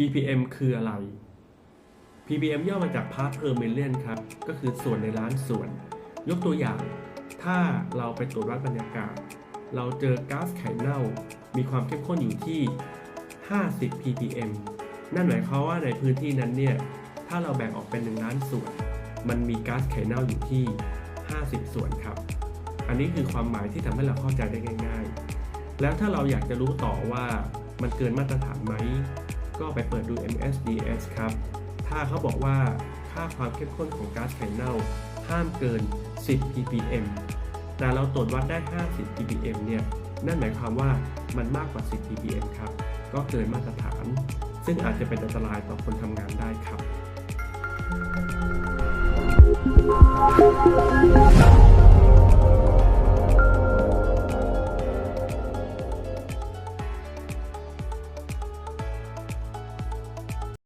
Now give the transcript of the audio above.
ppm คืออะไร ppm ย่อมาจาก part per million ครับ ก็คือส่วนในล้านส่วน ยกตัวอย่าง ถ้าเราไปตรวจวัดบรรยากาศ เราเจอก๊าซไข่เน่า มีความเข้มข้นอยู่ที่ 50 ppm นั่นหมายความว่าในพื้นที่นั้นเนี่ย ถ้าเราแบ่งออกเป็น 1 ล้านส่วน มันมีก๊าซไข่เน่าอยู่ที่ 50 ส่วนครับ อันนี้คือความหมายที่ทำให้เราเข้าใจได้ง่าย ๆ แล้วถ้าเราอยากจะรู้ต่อว่ามันเกินมาตรฐานไหม ก็ไปเปิดดู MSDS ครับ ถ้าเขาบอกว่าค่าความเข้มข้นของก๊าซไข่เน่าห้ามเกิน 10 ppm แต่เราตรวจวัดได้ 50 ppm เนี่ย นั่นหมายความว่ามันมากกว่า 10 ppm ครับ ก็เกินมาตรฐาน ซึ่งอาจจะเป็นอันตรายต่อคนทำงานได้ครับ